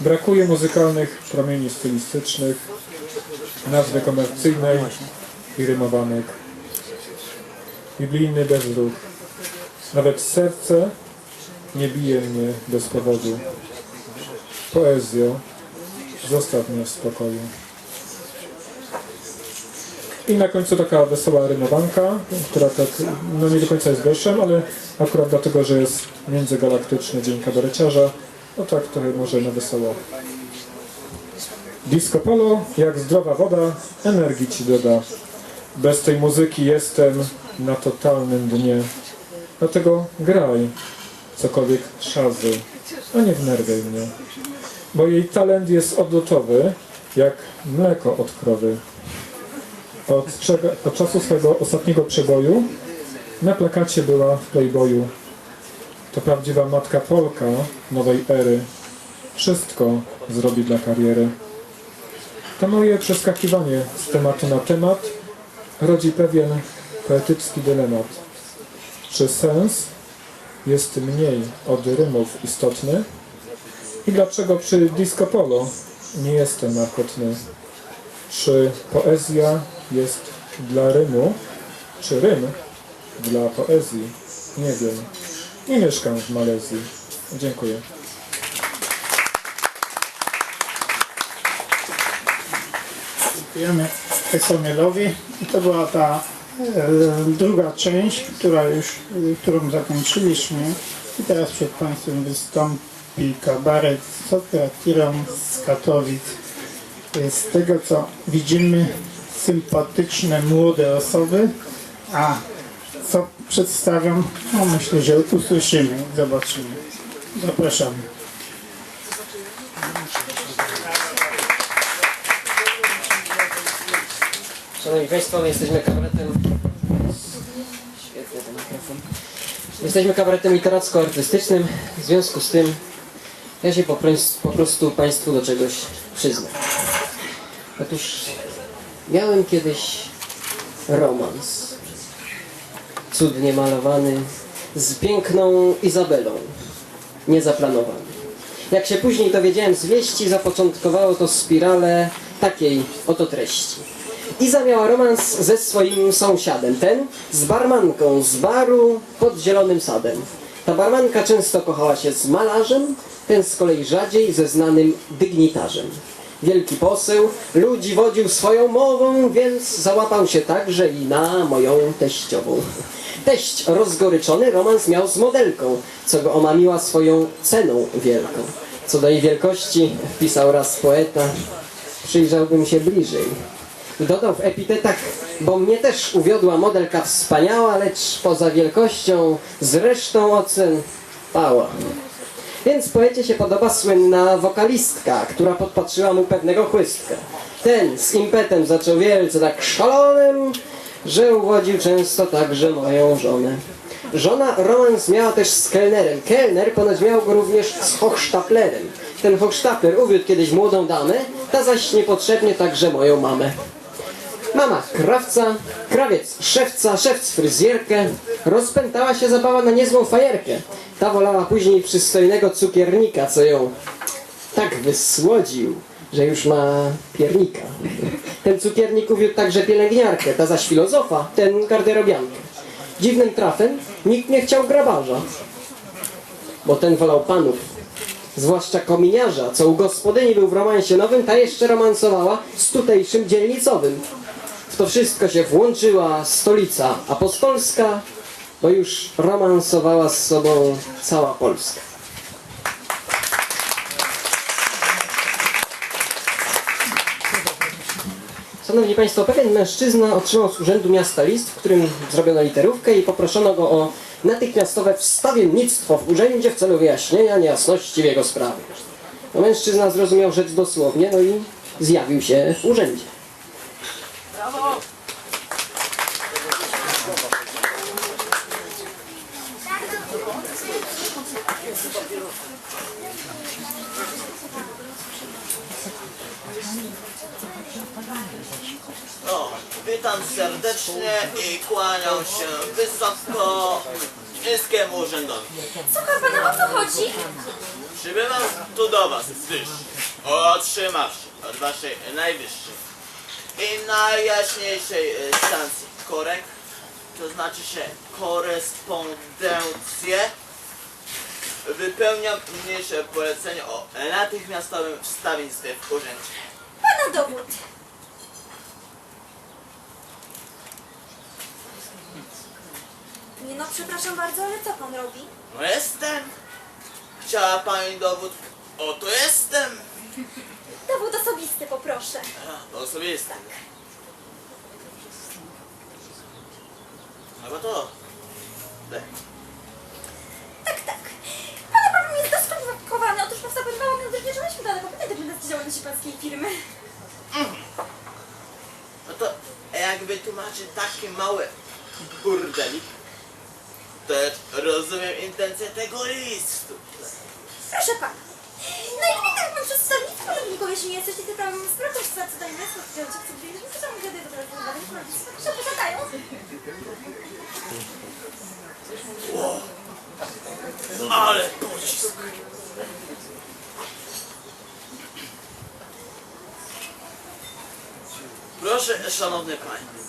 Brakuje muzykalnych promieni stylistycznych, nazwy komercyjnej i rymowanek. Biblijny bezruch. Nawet serce nie bije mnie bez powodu. Poezjo, zostaw mnie w spokoju. I na końcu taka wesoła rymowanka, która tak, no nie do końca jest wierszem, ale akurat dlatego, że jest międzygalaktyczny Dzień Kabareciarza, no tak trochę może na wesoło. Disco polo, jak zdrowa woda, energii ci doda. Bez tej muzyki jestem na totalnym dnie. Dlatego graj, cokolwiek szazy, a nie wnerwiaj mnie. Bo jej talent jest odlotowy, jak mleko od krowy. Od, od czasu swojego ostatniego przeboju na plakacie była w Playboyu. To prawdziwa matka Polka nowej ery. Wszystko zrobi dla kariery. To moje przeskakiwanie z tematu na temat rodzi pewien poetycki dylemat. Czy sens jest mniej od rymów istotny? I dlaczego przy disco polo nie jestem markotny? Czy poezja jest dla rymu, czy rym dla poezji? Nie wiem. Nie mieszkam w Malezji. Dziękuję. Dziękujemy Eksonielowi. I to była ta e, druga część, która już, którą zakończyliśmy. I teraz przed Państwem wystąpi kabaret Sokratiron z Katowic. E, Z tego co widzimy, sympatyczne młode osoby, a co przedstawią, no myślę, że usłyszymy, zobaczymy. Zapraszamy. Szanowni Państwo, my jesteśmy kabaretem. Świetny ten mikrofon. Jesteśmy kabaretem literacko-artystycznym. W związku z tym ja się po, po prostu Państwu do czegoś przyznam. Otóż miałem kiedyś romans cudnie malowany z piękną Izabelą, niezaplanowany. Jak się później dowiedziałem z wieści, zapoczątkowało to spiralę takiej oto treści. Iza miała romans ze swoim sąsiadem, ten z barmanką z baru pod zielonym sadem. Ta barmanka często kochała się z malarzem, ten z kolei rzadziej ze znanym dygnitarzem. Wielki poseł ludzi wodził swoją mową, więc załapał się także i na moją teściową. Teść rozgoryczony romans miał z modelką, co go omamiła swoją ceną wielką. Co do jej wielkości, wpisał raz poeta, przyjrzałbym się bliżej. Dodał w epitetach, bo mnie też uwiodła modelka wspaniała, lecz poza wielkością z resztą ocen pała. Więc poecie się podoba słynna wokalistka, która podpatrzyła mu pewnego chłystka. Ten z impetem zaczął wielce tak szalonym, że uwodził często także moją żonę. Żona romans miała też z kelnerem. Kelner ponoć miał go również z hochsztaplerem. Ten hochsztapler uwiódł kiedyś młodą damę, ta zaś niepotrzebnie także moją mamę. Mama krawca, krawiec szewca, szewc fryzjerkę. Rozpętała się zabawa na niezłą fajerkę. Ta wolała później przystojnego cukiernika, co ją tak wysłodził, że już ma piernika. Ten cukiernik uwiódł także pielęgniarkę, ta zaś filozofa, ten garderobiankę. Dziwnym trafem nikt nie chciał grabarza, bo ten wolał panów. Zwłaszcza kominiarza, co u gospodyni był w romansie nowym, ta jeszcze romansowała z tutejszym dzielnicowym. W to wszystko się włączyła stolica apostolska, bo już romansowała z sobą cała Polska. Szanowni Państwo, pewien mężczyzna otrzymał z Urzędu Miasta list, w którym zrobiono literówkę i poproszono go o natychmiastowe wstawiennictwo w urzędzie w celu wyjaśnienia niejasności w jego sprawie. No, mężczyzna zrozumiał rzecz dosłownie, no i zjawił się w urzędzie. O, serdecznie i kłaniam się wysoko niskiemu urzędowi. Co pana o co chodzi? Przybywam tu do was, gdyż otrzymawszy od waszej najwyższej i najjaśniejszej stacji korek, to znaczy się korespondencję, wypełniam mniejsze polecenie o natychmiastowym wstawienstwie w urzędzie. Pana dowód. Nie no, przepraszam bardzo, ale co pan robi? No jestem. Chciała pani dowód? Oto jestem. Dowód osobisty, poproszę. A, to sobie jestem. Albo to. Tak. Tak, tak. Pana problem jest doskwalifikowany. Otóż powstał pan mało udowodniczyliśmy dane popyty dokumentacji działalności pańskiej firmy. No to jak wytłumaczy taki mały burdelik, ja rozumiem intencję tego listu. Proszę pana. No i gdy tak pan przedstawi, to podobnikowie się nie jesteście, mam sprawę, że co tutaj jest, to wziąć, co to sam gdy do nie rodzice, tak się posiadają. Ale pocisk. Proszę, szanowny panie.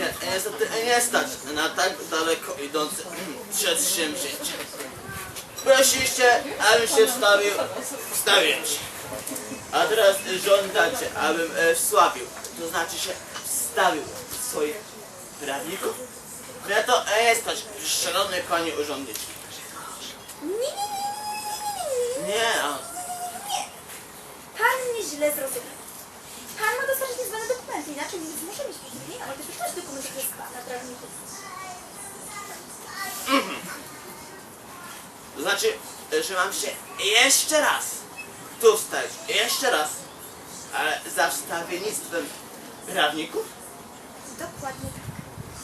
Nie, niestety nie stać na tak daleko idące przedsięwzięcie. Prosiliście, abym się wstawił, wstawiłem się. A teraz żądacie, abym e, wsławił, to znaczy się wstawił swoich prawników? Mnie to nie stać, szanowny panie urzędniczy. Nie, nie, nie, a Pan mnie źle zrozumiał. Pan ma dostarczyć niezbędne dokumenty, inaczej nic może mieć przeciwnie, ale też też dokumenty przez pana prawników. to znaczy, że mam się. Jeszcze raz. Tu wstać, jeszcze raz, ale za wstawiennictwem prawników? Dokładnie tak.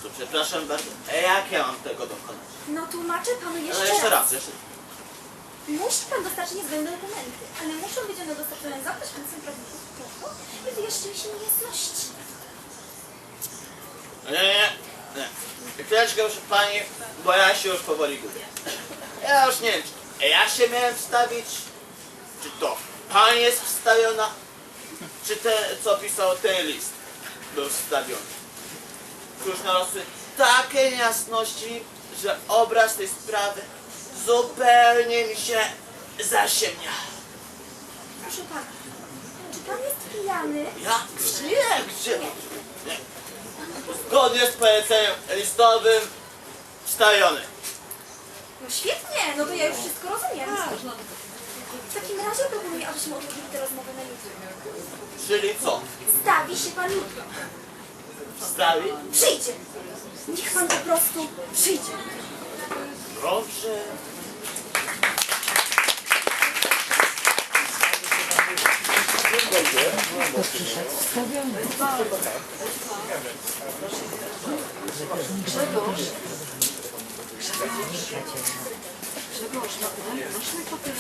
To przepraszam bardzo, jak ja mam tego dokonać? No tłumaczę panu jeszcze, No jeszcze raz, jeszcze Musi pan dostarczyć niezbędne dokumenty, ale muszą być one dostarczone za pośrednictwem prawników po to, by wyjaśniły się niejasności. Nie, nie, nie. Chwileczkę proszę pani, bo ja się już powoli gubię. Ja już nie wiem, czy ja się miałem wstawić, czy to pani jest wstawiona, czy ten, co pisał ten list, był wstawiony. Już narosły takie niejasności, że obraz tej sprawy zupełnie mi się zaciemnia. Proszę pana, czy pan jest pijany? Ja? Nie, gdzie? Nie. Zgodnie z poleceniem listowym wstawiony. No świetnie, no to ja już wszystko rozumiem. W takim razie proponuję, abyśmy odrobili tę rozmowę na jutro. Czyli co? Stawi się pan jutro. Wstawi? Przyjdzie. Niech pan po prostu przyjdzie. Dobrze.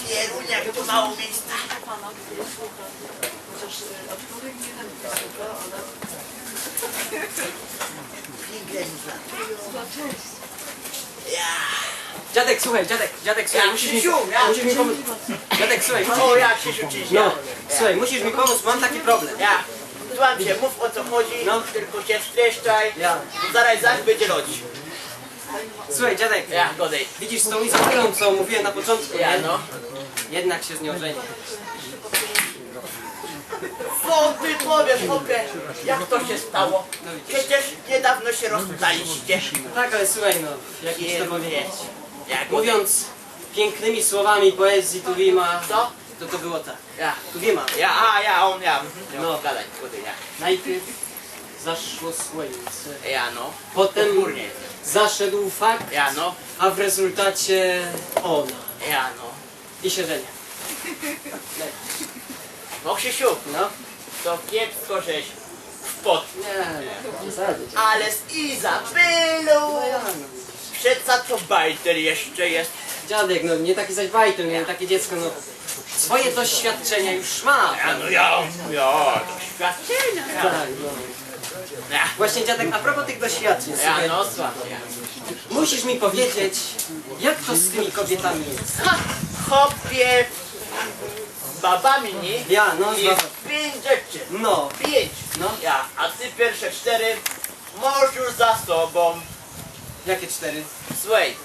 Pierunia, jak to mało miejsca. Ja. Dziadek, słuchaj, dziadek, dziadek, słuchaj, Ja, musisz mi, Krzysiu, ja, musisz mi pomóc. Dziadek, słuchaj, O, jak się rzucić, no, ja. słuchaj, musisz mi pomóc, mam taki problem. Ja. Słucham cię, mów o co chodzi, No. tylko się wstreszczaj. Ja. Zaraz zaś będzie rodzić. Słuchaj, dziadek, Ja, godej. widzisz z tą Izabelą, co mówiłem na początku, Ja, nie? no. Jednak się z nią żeni. Co ty powiesz, chłopie? Jak to się stało? No. Przecież niedawno się rozstaliście. Tak, ale słuchaj, no, jak ci to powiedzieć. Jak Mówiąc pięknymi słowami poezji Tuwima, Co? to to było tak. Ja. Tuwima, Ja, a ja, on, ja. No. No, gadaj, godej, ja. najpierw zaszło słońce, Ja, no. potem Górnie. zaszedł fakt, Ja, no. a w rezultacie ona Ja, no. i się żenia. No, Krzysiu, No, to kiepsko żeś wpadł. nie, no, w zasadzie. Ale z Izabelą. Przeca to bajter jeszcze jest. Dziadek, no nie taki zaś bajtel, nie takie dziecko, no swoje doświadczenia już ma. Ja, no ja, ja, doświadczenia. Tak, no. Ja, Właśnie dziadek, a propos tych doświadczeń, ja, słuchaj, no, słuchaj, ja. musisz mi powiedzieć, jak to z tymi kobietami jest. Ha, Hopie, babami, nie? Ja, no, babami. pięć rzeczy. No, Pięć. No. Ja, a ty pierwsze cztery masz już za sobą. Jakie cztery? Słuchaj,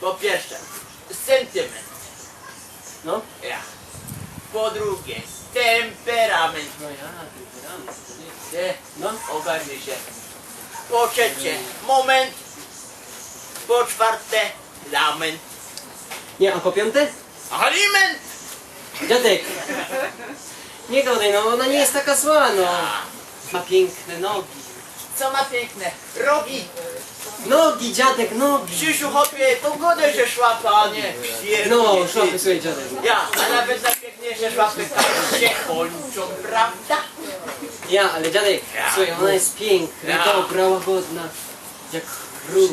po pierwsze, sentyment. No. Ja. Po drugie, temperament. No ja, temperament. No. ogarnij się. Po trzecie, moment. Po czwarte, lament. Nie, a po piąte? Aliment! Dziadek! Nie gadaj, no ona nie jest taka zła, no. Ma piękne nogi. Co ma piękne? Rogi! Nogi, dziadek, nogi. Krzysiu chopie, pogodę się szłapa, a nie No, szłapy, słuchaj, dziadek. Ja, a nawet najpiękniejsze szłapy tak się kończą, prawda? Ja, ale dziadek, Ja. słuchaj, ona jest piękna, Ja. dobra, łagodna. Jak róż.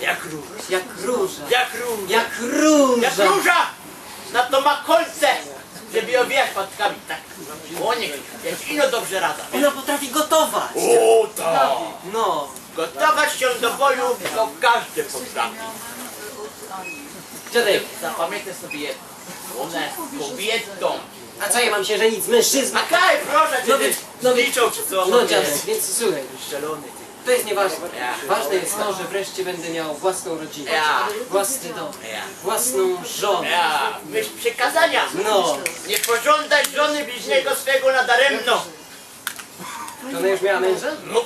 Jak róż. Jak róża. Jak róż. Jak róża. Jak róża! Na to ma kolce, żeby ją wijać patkami, tak. O nie, jak ino dobrze rada. Ona potrafi gotować. O tak! No. Gotować się do boju to każdy potrafi. Dziadek, Zapamiętaj sobie jedno. Ona jest kobietą. a co ja mam się żenić z mężczyzną? A kaj, proszę cię, No ty więc- no liczą czy co? No dziadek, więc słuchaj, ty. to jest nieważne. Ja. Ważne jest to, że wreszcie będę miał własną rodzinę. Ja. Własny dom. Ja. Własną żonę. Ja, myśl przekazania. No. Nie pożądać żony bliźniego swego nadaremno. To ona już miała męża? No,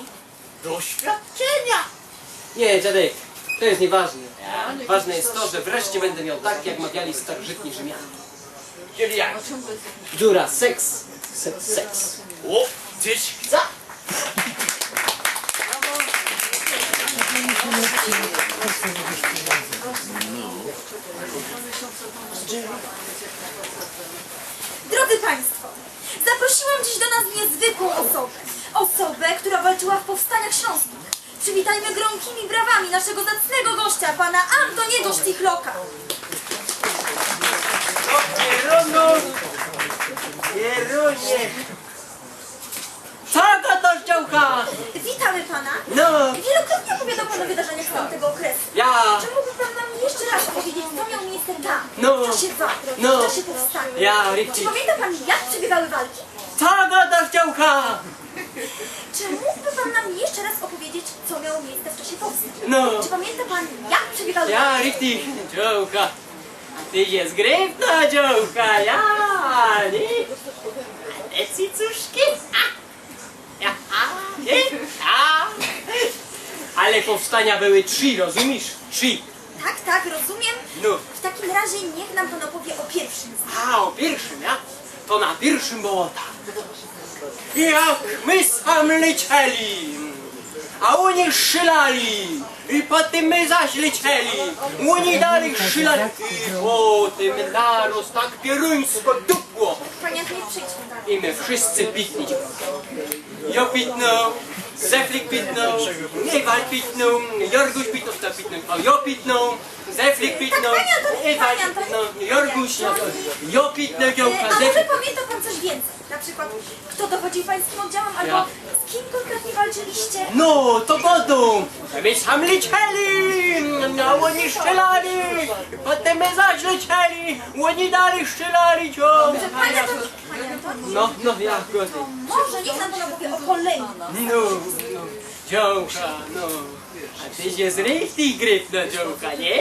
doświadczenia. Nie, dziadek, to jest nieważne. Ważne jest to, że wreszcie będę miał tak, jak mawiali starożytni Rzymianie. Czyli jak? Dura, seks, seks, seks. O, tyś chce? Drodzy Państwo, zaprosiłam dziś do nas niezwykłą osobę. Osobę, która walczyła w powstaniach śląskich. Przywitajmy gromkimi brawami naszego zacnego gościa, pana Antoniego Sztichloka. O, Pieronu! Pierunie! Taka to działka! Witamy pana. No, Wielokrotnie opowiadał pan o wydarzeniach z tamtego okresu. ja, Czy mógłby pan nam jeszcze raz powiedzieć, co miał miejsce tam, No. w czasie walk, No. w czasie powstania? ja, Czy pamięta pan, jak przebiegały walki? Taka to działka! Czy mógłby pan nam jeszcze raz opowiedzieć, co miało miejsce w czasie powstań? No. Czy pamięta pan, jak przebiegały Ja? Ricky, działka. Ty jest gryfna działka, ja, nie? E, cicuszki? Ja, nie? A. Ale powstania były trzy, rozumiesz? Trzy. Tak, tak, rozumiem. No. W takim razie niech nam pan opowie o pierwszym. A, o pierwszym, ja? To na pierwszym było tak. Jak my sam lecieli, a oni strzelali. I potem my zaś lecieli. Oni dalej strzelali. I potem narost tak pieruńsko dupło. I my wszyscy pitli. Ja pitnął, Zeflik pitnął, Ewal pitnął, Jorguś pitnął, ja pitnął, Zeflik panie Antoni. pitnął, Jorguś, ja pitnął, E, Jołka, A może pamięta pan coś więcej? Na przykład, kto dowodził pańskim oddziałem, albo z kim konkretnie walczyliście? No, to godą! My sam lecieli, a oni strzelali, potem my zaś lecieli, oni dalej strzelali, ciągle. Panie Antoni, panie Antoni, No, no, ja to może niech nam pan opowie o kolei. No, no, działka, no. A ty się z richtig gryfna działka, nie?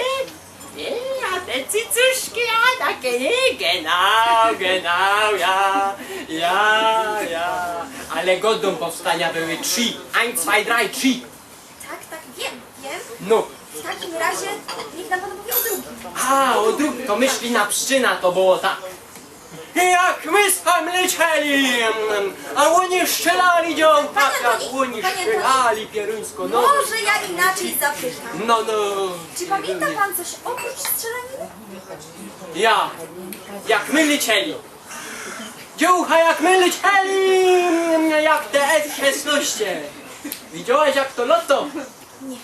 Nie, a te cycuszki, a takie nie, genau, genau, ja, ja, ja. Ale godą powstania były trzy, ein, zwei, drei, trzy. Tak, tak, wiem, wiem. No, W takim razie niech nam pan opowie o drugim. a, o drugi, to myśli na pszczyna, to było tak. Jak my tam lecieli, a oni strzelali jak Antoni, oni strzelali pieruńsko, no. Może ja inaczej zapytam. No, no. Czy pamięta pan coś oprócz strzelaniny? Ja, jak my lecieli. Dziucha, jak my lecieli, jak te F-16. Widziałeś jak to loto? Nie.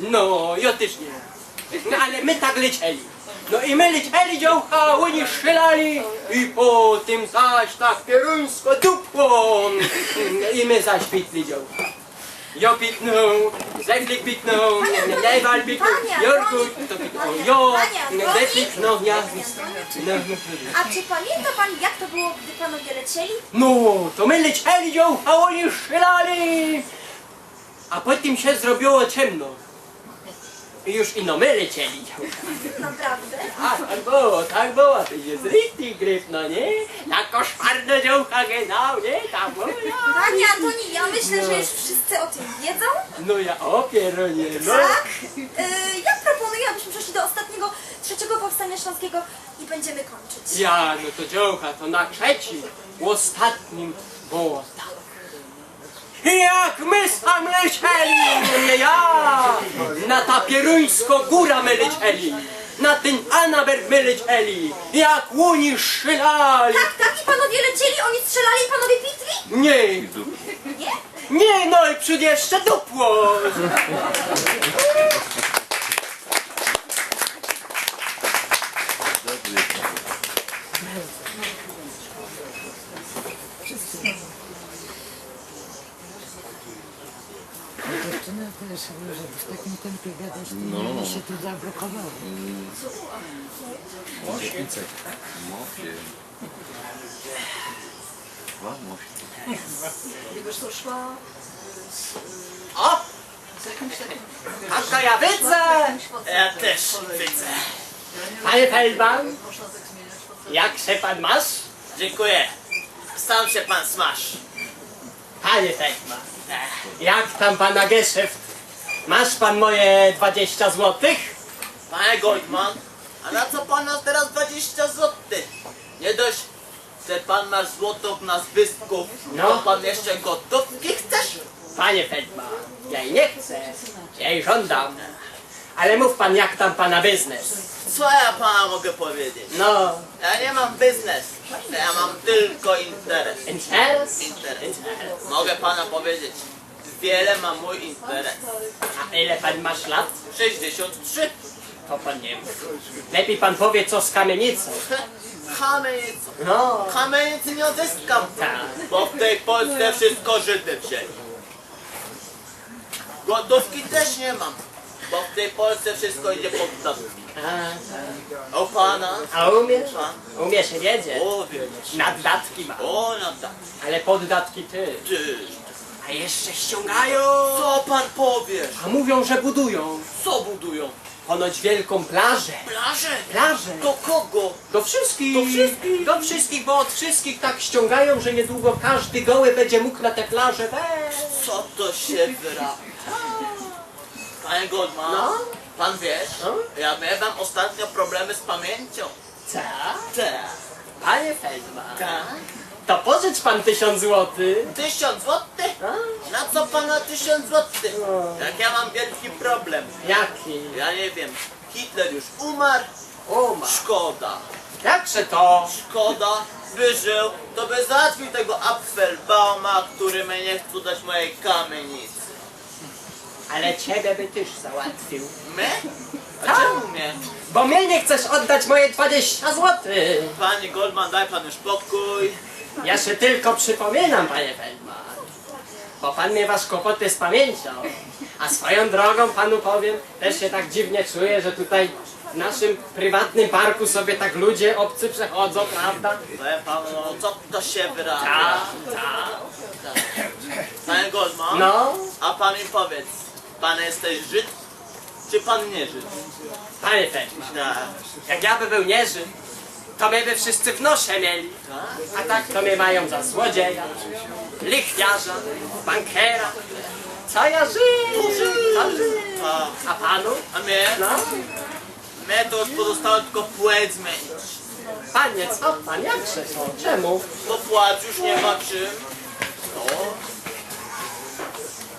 No, ja też nie. No, ale my tak lecieli. No i my lecieli, dziucha, oni strzelali i po tym zaś tak pieruńsko dupło. I my zaś pitli, dziucha. Jo piknął, Zeflik piknął, Lewal piknął, Pania, Jorku Pania, to piknął, Jo, Pania, Zeflik, no ja, no, no, A czy pamięta pan, jak to było, gdy panowie lecieli? no, to my lecieli ją, a oni strzelali. A potem się zrobiło ciemno. I już ino my lecieli. Naprawdę? A, tak było, tak było, to jest richtig gryf, no nie? Na koszmarne działka genau, nie? Tam było, ja. Panie Antoni, ja myślę, że już wszyscy o tym wiedzą. No ja opieronie, no. Tak? Yy, ja proponuję, abyśmy przeszli do ostatniego, trzeciego powstania śląskiego i będziemy kończyć. Ja, no to działka, to na trzecim, ostatnim było tak. Jak my sam lecieli, ja, na ta Pieruńsko góra my lecieli, na ten Anaberg my lecieli, jak łuni strzelali. Tak, tak, i panowie lecieli, oni strzelali i panowie pitli? Nie, Nie? nie, no i przód jeszcze dupło. Też, że w takim tempie gadasz, to no. się tu zablokowało. O, a ja widzę. Ja też widzę. Panie Feldman, jak się pan masz? Dziękuję. Sam się pan smasz. Panie Feldman, jak tam pana geszeft? Masz pan moje 20 złotych? Panie Goldman, a na co pan nas teraz 20 złotych? Nie dość, że pan masz złotów na zbytków, No. to pan jeszcze gotówki chcesz? Panie Feldman, ja jej nie chcę, ja jej żądam. Ale mów pan, jak tam pana biznes? Co ja pana mogę powiedzieć? No, Ja nie mam biznes, ja mam tylko interes. interes? Interes. Mogę pana powiedzieć, wiele ma mój interes. A ile pan masz lat? 63. To pan nie mów. Lepiej pan powie, co z kamienicą. Kamienicą. No, Kamienicy nie odzyskam, tak. bo w tej Polsce wszystko Żydy wzięli. Gotówki też nie mam, bo w tej Polsce wszystko idzie pod. A, tak. A u pana? A umiesz? Pan? Umiesz, wiedzieć. O, wiesz. Naddatki ma. O, tak. Ale poddatki ty. Ty. A jeszcze ściągają. Co pan powiesz? A mówią, że budują. Co budują? Ponoć wielką plażę. Plaże? Plażę. Do kogo? Do wszystkich. Do wszystkich. Do wszystkich, bo od wszystkich tak ściągają, że niedługo każdy goły będzie mógł na tę plażę wejść. Co to się wyrabia? Panie Goldman, No? pan wiesz, No? ja miałem ostatnio problemy z pamięcią. Co? Tak. Panie Feldman. Tak? To pożycz pan tysiąc złotych. Tysiąc złotych? Na co pana tysiąc złotych? No. Jak ja mam wielki problem. Jaki? Ja nie wiem, Hitler już umarł, ma. szkoda. Jakże to? Szkoda, by żył, to by załatwił tego Apfelbauma, który mnie nie chce dać mojej kamienicy. Ale ciebie by też załatwił. My? A Tak. czemu mnie? Bo mnie nie chcesz oddać moje 20 złotych. Panie Goldman, daj pan już spokój. Ja się tylko przypominam, panie Feldman. Bo pan miewasz kłopoty z pamięcią. A swoją drogą panu powiem, też się tak dziwnie czuję, że tutaj w naszym prywatnym parku sobie tak ludzie obcy przechodzą, prawda? Panu, no co to się wyrabia? Tak, tak. Panie Goldman, No, a pan mi powiedz, pan jesteś Żyd, czy pan nie Żyd? panie Feldman, Tak. jak ja by był nieży, to mnie by wszyscy w nosie mieli. A tak to mnie mają za złodzieja, lichwiarza, bankera. Co ja żyję? A, panu? a mnie? No, Mnie to już pozostało tylko płeć zmienić. panie, co pan, jak się to? Czemu? Bo płacz już nie ma czym. No,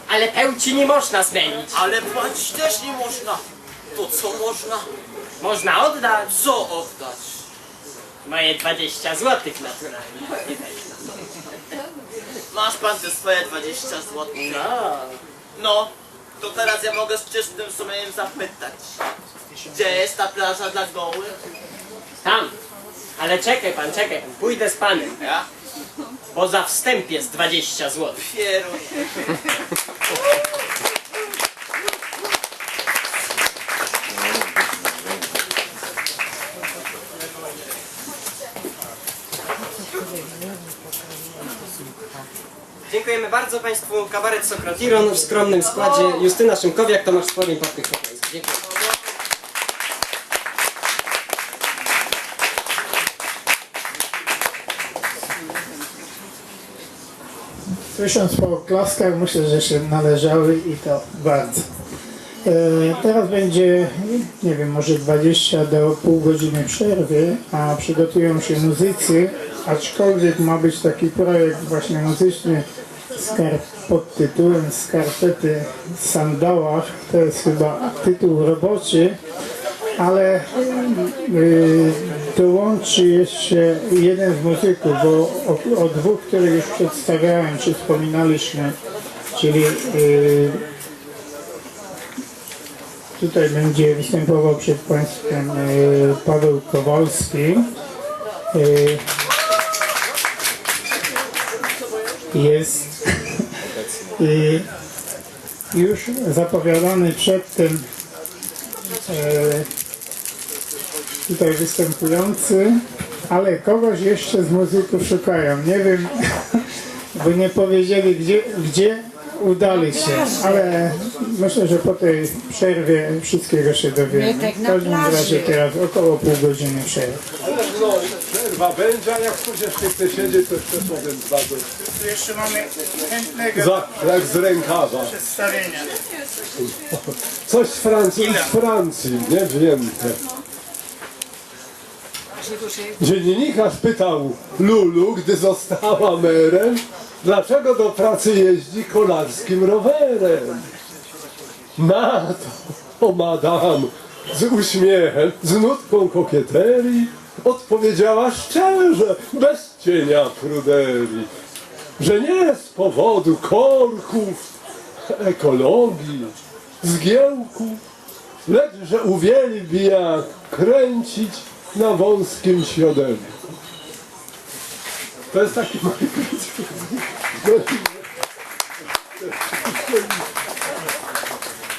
Ale pełci nie można zmienić. ale płacić też nie można. To co można? Można oddać Co oddać? Moje 20 złotych naturalnie. Masz pan te swoje 20 zł. No, No, to teraz ja mogę z czystym sumieniem zapytać. Gdzie jest ta plaża dla gołych? tam. Ale czekaj pan, czekaj pan, pójdę z panem. Ja? Bo za wstęp jest 20 zł. Pierunie. Dziękujemy bardzo Państwu. Kabaret Sokratiron w skromnym składzie Justyna Szymkowiak, Tomasz Szporin, Patryk Chowański. Dziękuję. Słysząc po oklaskach, myślę, że się należały i to bardzo. E, teraz będzie, nie wiem, może 20 do pół godziny przerwy, a przygotują się muzycy, aczkolwiek ma być taki projekt właśnie muzyczny skarp, pod tytułem Skarpety w sandałach. To jest chyba tytuł roboczy, ale y, dołączy jeszcze jeden z muzyków, bo o, o dwóch, których już przedstawiałem, czy wspominaliśmy, czyli y, tutaj będzie występował przed Państwem y, Paweł Kowalski. Y, jest y, już zapowiadany przedtem e, tutaj występujący, ale kogoś jeszcze z muzyków szukają. Nie wiem, bo nie powiedzieli gdzie, gdzie udali się, ale myślę, że po tej przerwie wszystkiego się dowiemy. W każdym razie teraz około pół godziny przerwy. Przerwa będzie, a jak ktoś jeszcze chce siedzieć, to jeszcze powiem bardzo. Jeszcze mamy chętnego Za, jak z rękawa. przedstawienia. Coś z Francji, z Francji, nie wiem. Dziennikarz pytał Lulu, gdy została merem, dlaczego do pracy jeździ kolarskim rowerem. Na to, o madam, z uśmiechem, z nutką kokieterii, odpowiedziała szczerze, bez cienia pruderii, że nie z powodu korków, ekologii, zgiełków, lecz że uwielbi jak kręcić na wąskim siodełku. To jest taki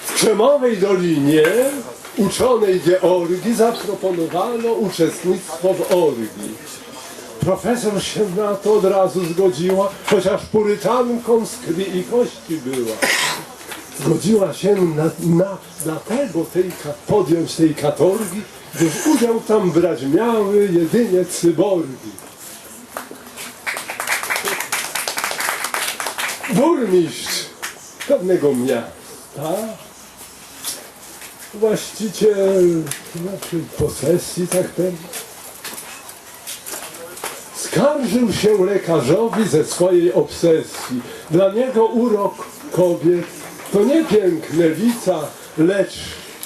W Krzemowej Dolinie uczonej Georgii zaproponowano uczestnictwo w orgii. Profesor się na to od razu zgodziła, chociaż purytanką z krwi i kości była zgodziła się na, na, dlatego tej, podjąć tej katorgi, gdyż udział tam brać miały jedynie cyborgi. Burmistrz pewnego miasta, właściciel, znaczy posesji tak ten, skarżył się lekarzowi ze swojej obsesji. Dla niego urok kobiet to nie piękne lecz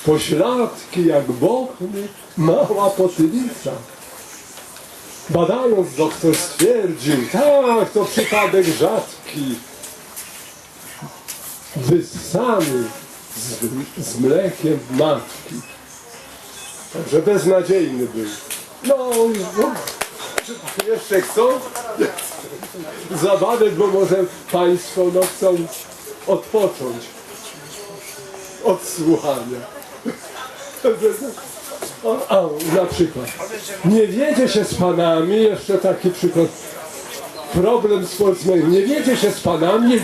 pośladki jak bochny, mała potylica. Badając doktor stwierdził, tak, to przypadek rzadki. Wyssany z, z mlekiem matki. Także beznadziejny był. No, no jeszcze chcą? Zabawy, bo może Państwo no, chcą odpocząć od słuchania. O, na przykład. Nie wiedzie się z Panami, jeszcze taki przykład. Problem sportsmen. Nie wiedzie się z Panami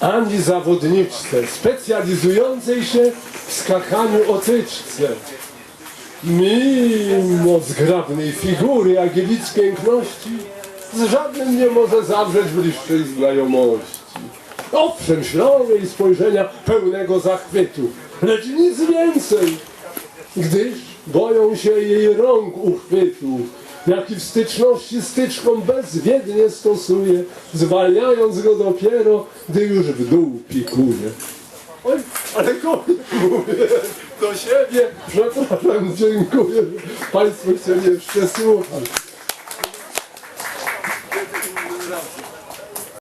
ani zawodniczce specjalizującej się w skakaniu o tyczce. Mimo zgrabnej figury, jak i piękności, z żadnym nie może zawrzeć bliższej znajomości. Owszem, ślony i spojrzenia pełnego zachwytu, lecz nic więcej, gdyż boją się jej rąk uchwytu, jaki w styczności styczką bezwiednie stosuje, zwalniając go dopiero, gdy już w dół pikuje. Oj, ale mówię do siebie, przepraszam, dziękuję, Państwo chcieli jeszcze słuchać.